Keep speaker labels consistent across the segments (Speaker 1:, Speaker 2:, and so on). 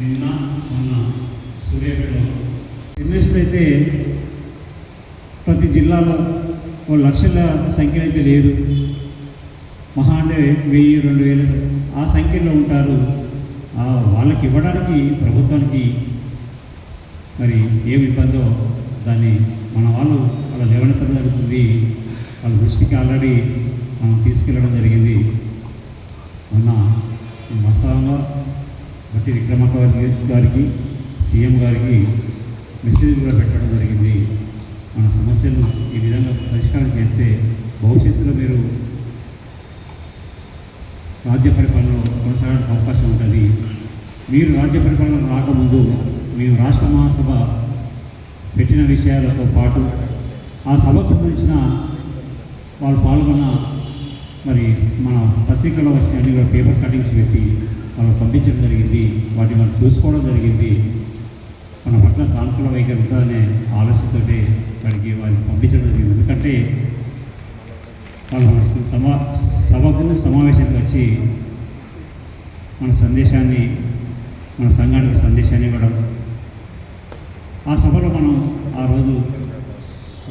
Speaker 1: మన సూర్యాపేటలో. ఇన్వెస్ట్ అయితే ప్రతి జిల్లాలో ఓ లక్షల సంఖ్య అయితే లేదు. మహా అంటే వెయ్యి రెండు వేల ఆ సంఖ్యలో ఉంటారు. ఆ వాళ్ళకి ఇవ్వడానికి ప్రభుత్వానికి మరి ఏమి ఇబ్బందో దాన్ని మన వాళ్ళు వాళ్ళ లేవనెత్తడం జరుగుతుంది. వాళ్ళ దృష్టికి ఆల్రెడీ మనం తీసుకెళ్ళడం జరిగింది మొన్న వాస్తవంగా బట్టి విక్రమక్క గారికి సీఎం గారికి మెసేజ్ కూడా పెట్టడం జరిగింది. మన సమస్యలు ఈ విధంగా పరిష్కారం చేస్తే భవిష్యత్తులో మీరు రాజ్య పరిపాలనలో కొనసాగడానికి అవకాశం ఉంటుంది. మీరు రాజ్య పరిపాలన రాకముందు మేము రాష్ట్ర మహాసభ పెట్టిన విషయాలతో పాటు ఆ సభకు సంబంధించిన వాళ్ళు పాల్గొన్న మరి మన పత్రికలో వచ్చిన అన్ని కూడా పేపర్ కటింగ్స్ పెట్టి మనం పంపించడం జరిగింది వాటిని వాళ్ళు చూసుకోవడం జరిగింది. మన పట్ల సానుకూల వైఖరి ఉంటుందనే ఆలోచనతో వారికి వారిని పంపించడం జరిగింది. ఎందుకంటే వాళ్ళు మన సమా సభకు సమావేశానికి వచ్చి మన సందేశాన్ని మన సంఘానికి సందేశాన్ని ఇవ్వడం. ఆ సభలో మనం ఆ రోజు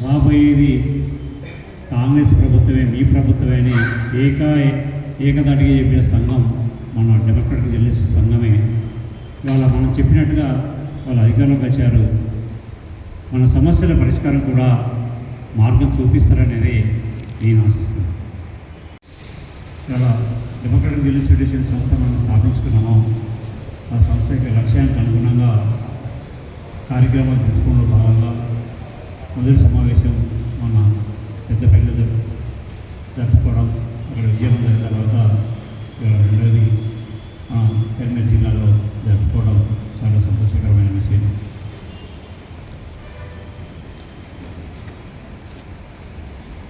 Speaker 1: రాబోయేది కాంగ్రెస్ ప్రభుత్వమే మీ ప్రభుత్వమే అని ఏక ఏకదాటిగా చెప్పిన సంఘం మన డెమోక్రటిక్ జర్నలిస్ట్ సంఘమే ఇవాళ మనం చెప్పినట్టుగా వాళ్ళు అధికారంలోకి వచ్చారు మన సమస్యల పరిష్కారం కూడా మార్గం చూపిస్తారనేది నేను ఆశిస్తున్నాను. ఇవాళ డెమోక్రటిక్ జర్నలిస్ట్ ఫెడరేషన్ సంస్థ మనం స్థాపించుకున్నాము. ఆ సంస్థ యొక్క లక్ష్యానికి అనుగుణంగా కార్యక్రమాలు తీసుకోవడంలో భాగంగా మొదటి సమావేశం మన పెద్దపల్లిలో పెద్ద జరుపుకోవడం అక్కడ విజయవంతం తర్వాత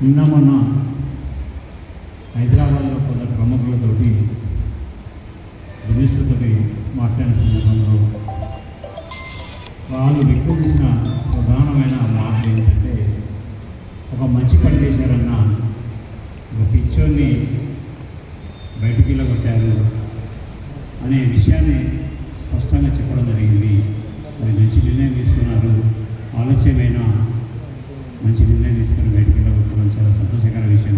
Speaker 1: నిన్న మొన్న హైదరాబాద్లో కొందరు ప్రముఖులతోటి జర్నలిస్టులతోటి మాట్లాడిన సందర్భంలో వాళ్ళు విక్రమించిన ప్రధానమైన మాట ఏంటంటే ఒక మంచి పని చేశారన్న ఒక పిచ్చోర్ని బయటికి వెళ్ళగొట్టారు అనే విషయాన్ని స్పష్టంగా చెప్పడం జరిగింది. మరి మంచి నిర్ణయం తీసుకున్నారు ఆలస్యమైన మంచి నిర్ణయం తీసుకుని బయటికి వెళ్ళగొట్టడం చాలా సంతోషకర విషయం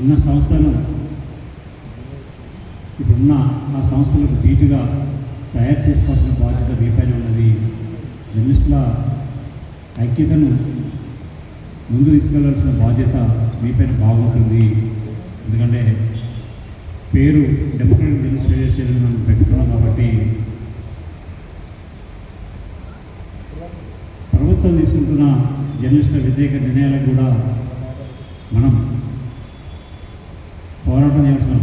Speaker 1: ఉన్న సంస్థను ఇప్పుడున్న ఆ సంస్థలకు ధీటుగా తయారు చేసుకోవాల్సిన బాధ్యత మీపైన ఉన్నది. జర్నలిస్టుల ఐక్యతను ముందు తీసుకెళ్ళాల్సిన బాధ్యత మీపైన బాగుంటుంది. ఎందుకంటే పేరు డెమోక్రటిక్ జర్నలిస్ట్ ఫెడరేషన్ మనం పెట్టుకున్నాం కాబట్టి ప్రభుత్వం తీసుకుంటున్న జర్నలిస్టుల వ్యతిరేక నిర్ణయాలకు కూడా మనం పోరాటం చేయాల్సిన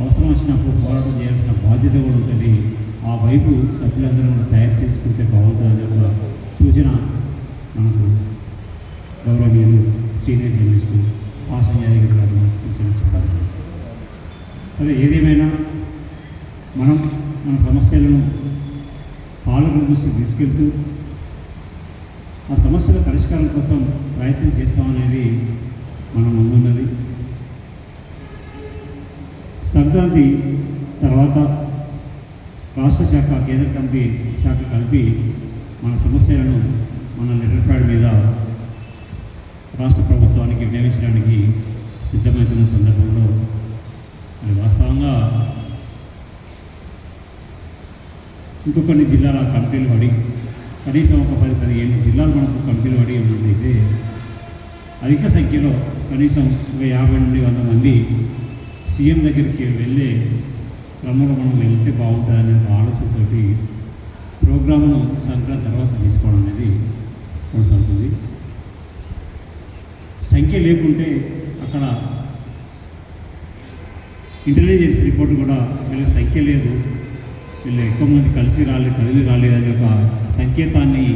Speaker 1: అవసరం వచ్చినప్పుడు పోరాటం చేయాల్సిన బాధ్యత కూడా ఉంటుంది. ఆ వైపు సభ్యులందరూ కూడా తయారు చేసుకుంటే బాగుంటుందని ఒక సూచన మనకు గౌరవనీయులు సీనియర్ జర్నలిస్టు ఆసంజయ్ గారు సూచన సరే ఏదేమైనా మనం మన సమస్యలను పాలకుల దృష్టికి తీసుకెళ్తూ ఆ సమస్యల పరిష్కారం కోసం ప్రయత్నం చేస్తామనేది మనం ముందున్నది. సంక్రాంతి తర్వాత రాష్ట్ర శాఖ కేంద్ర కమిటీ శాఖ కలిపి మన సమస్యలను మన లెటర్ ప్యాడ్ మీద రాష్ట్ర ప్రభుత్వానికి వినియోగించడానికి సిద్ధమవుతున్న సందర్భంలో మరి వాస్తవంగా ఇంకొకటి జిల్లాల కమిటీలు పడి కనీసం ఒక పది పదిహేను జిల్లాలు మనకు కమిటీలు పడి ఉన్నట్లయితే అధిక సంఖ్యలో కనీసం ఒక యాభై నుండి వంద మంది సీఎం దగ్గరికి వెళ్ళే క్రమంలో మనం వెళ్తే బాగుంటుందనే ఒక ఆలోచనతోటి ప్రోగ్రామ్ను సంక్రాంతి తర్వాత తీసుకోవడం అనేది కొనసాగుతుంది. సంఖ్య లేకుంటే అక్కడ ఇంటెలిజెన్స్ రిపోర్ట్ కూడా వీళ్ళ సంఖ్య లేదు. వీళ్ళు ఎక్కువ మంది కలిసి రాలేదు కదిలి అనే ఒక సంకేతాన్ని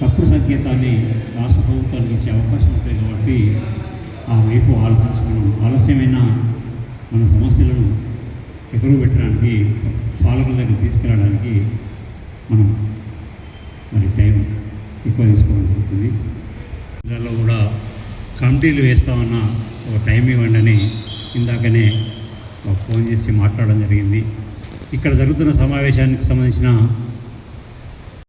Speaker 1: తప్పుడు సంకేతాన్ని రాష్ట్ర ప్రభుత్వానికి ఇచ్చే అవకాశం ఉంటుంది కాబట్టి ఆ వైపు ఆలోచించడం ఆలస్యమైన మన సమస్యలను ఎగురు పెట్టడానికి పాలకుల దగ్గర తీసుకెళ్ళడానికి మనం మరి టైం ఎక్కువ తీసుకోవడం జరుగుతుంది జిల్లాలో కూడా కమిటీలు వేస్తామన్న ఒక టైం ఇవ్వండి అని ఇందాకనే ఒక ఫోన్ చేసి మాట్లాడడం జరిగింది. ఇక్కడ జరుగుతున్న సమావేశానికి సంబంధించిన